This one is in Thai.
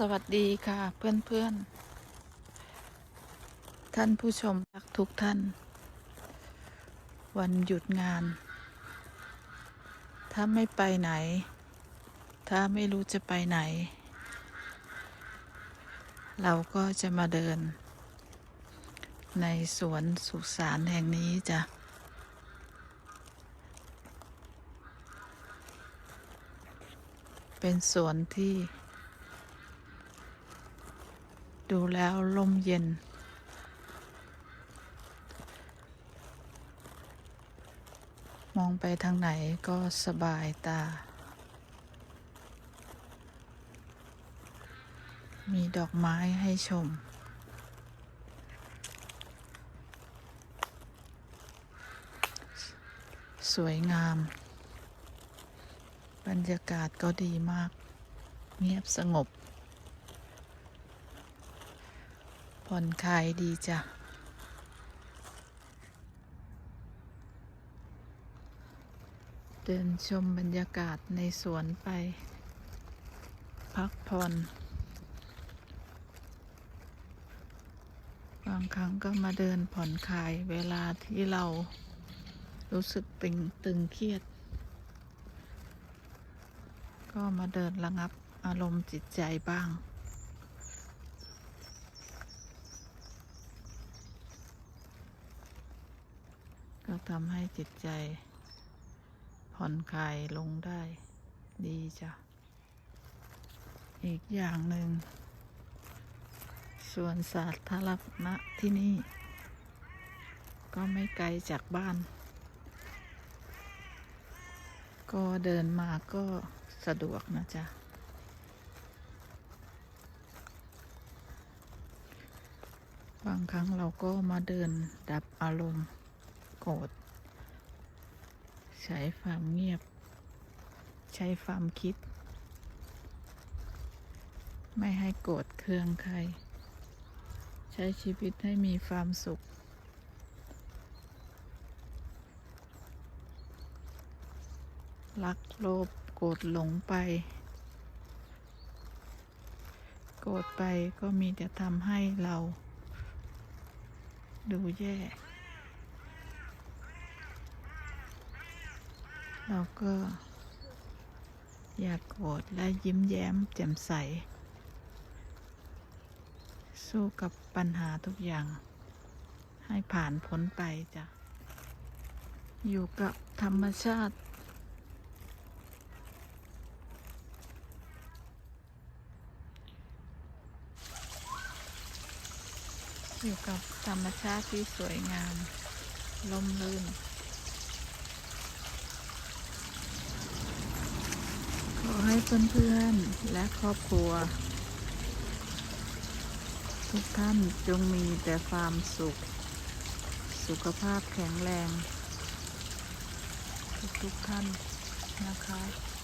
สวัสดีค่ะเพื่อนๆ ท่านผู้ชมทุกท่าน วันหยุดงาน ถ้าไม่ไปไหน ถ้าไม่รู้จะไปไหน เราก็จะมาเดิน ในสวนสุสานแห่งนี้จ้ะเป็นสวนที่ ดูแล้วลมเย็น มองไปทางไหนก็สบายตา มีดอกไม้ให้ชม สวยงาม บรรยากาศก็ดีมาก เงียบสงบ ผ่อนคลายดีจ้ะเดินชมบรรยากาศในสวนไป พักผ่อนบางครั้งก็มาเดินผ่อนคลายเวลาที่เรารู้สึกตึงตึงเครียด ก็มาเดินระงับอารมณ์จิตใจบ้าง ก็ทำให้จิตใจผ่อนคลายลงได้ ดีจ้ะ อีกอย่างหนึ่งส่วนสาธารณะที่นี่ ก็ไม่ไกลจากบ้าน ก็เดินมาก็สะดวกนะจ๊ะบางครั้งเราก็มาเดินดับอารมณ์ โกรธ ใช้ความเงียบ ใช้ความคิด ไม่ให้โกรธเคืองใคร ใช้ชีวิตให้มีความสุข รักโลภโกรธหลงไป โกรธไปก็มีแต่ทำให้เรา ดูแย่ เราก็อย่ากโกรธและยิ้มแย้มแจ่มใส สู้กับปัญหาทุกอย่าง ให้ผ่านพ้นไปจ้ะ อยู่กับธรรมชาติ อยู่กับธรรมชาติที่สวยงาม ลมลื่น ขอให้ เพื่อนๆ และครอบครัว ทุกท่านจงมีแต่ความสุข สุขภาพแข็งแรง ทุกๆท่านนะคะ